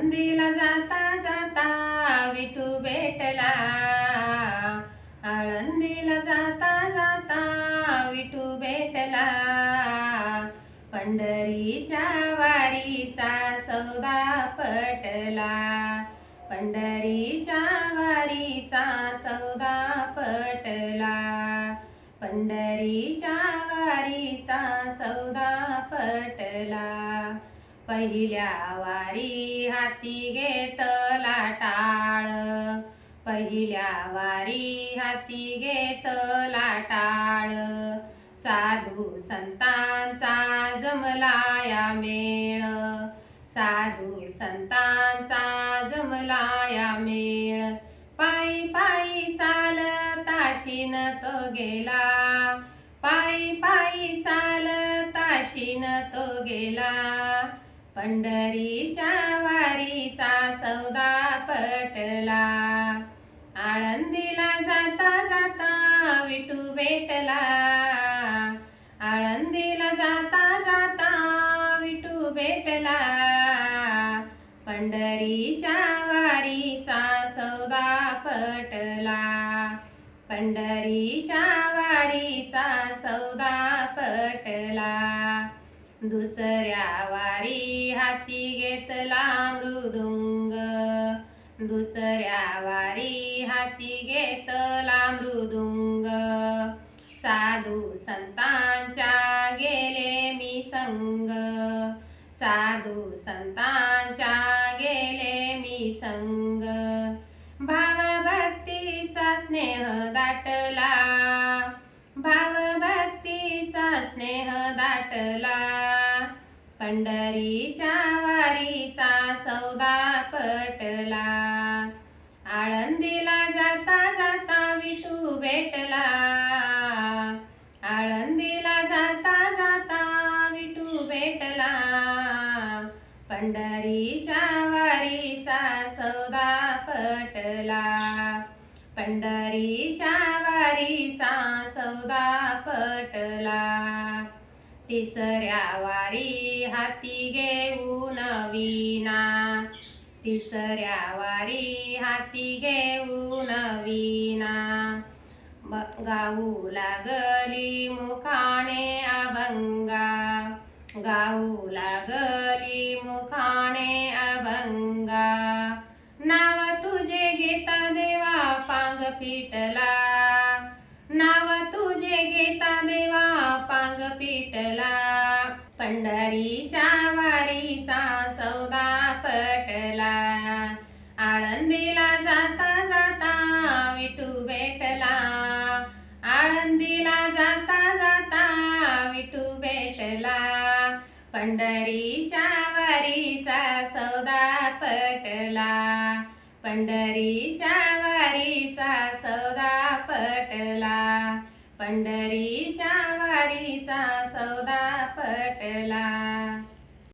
आळंदीला जाता जाता विठू भेटला. आळंदीला जाता जाता विठू भेटला. पंढरीच्या वारीचा सौदा पटला. पंढरीच्या वारीचा सौदा पटला. पंढरीच्या वारीचा सौदा पटला. पहिल्या वारी हाती घेतला टाळ पहिल्या वारी हाती घेतला टाळ साधू संतांचा जमलाया मेळ. साधू संतांचा जमलाया मेळ. पायी पायी चालताशीन तो गेला. पायी पायी चालताशीन तो गेला. पंढरीच्या वारीचा सौदा पटला. आळंदीला जाता जाता विठू भेटला. आळंदीला जाता जाता विठू भेटला. पंढरीच्या वारीचा सौदा पटला. पंढरीच्या वारीचा सौदा पटला. दुसऱ्या वारी हाती घेतला मृदुंग. दुसऱ्या वारी हाती घेतला मृदुंग. साधू संतांच्या गेले मी संग. साधू संतांच्या गेले मी संग. भावभक्तीचा स्नेह दाटला. भावभक्तीचा स्नेह दाटला. पंढरीच्या वारीचा सौदा पटला. आळंदीला जाता जाता विठू भेटला. आळंदीला जाता जाता विठू भेटला. पंढरीच्या वारीचा सौदा पटला. पंढरीच्या वारीचा सौदा पटला. तिसऱ्या वारी हाती घेऊन विना तिसऱ्या वारी हाती घेऊन विना ब- गाऊ लागली मुखाने अभंगा. गाऊ लागली मुखाने अभंगा. नाव तुझे घेता देवा पांग पिटला नाव मग पिटला पंढरीच्या वारीचा सौदा पटला. आळंदीला जाता जाता विठू भेटला. आळंदीला जाता जाता विठू भेटला. पंढरीच्या वारीचा सौदा पटला. पंढरीच्या वारीचा सौदा पटला. पंढरीच्या वारीचा सौदा पटला.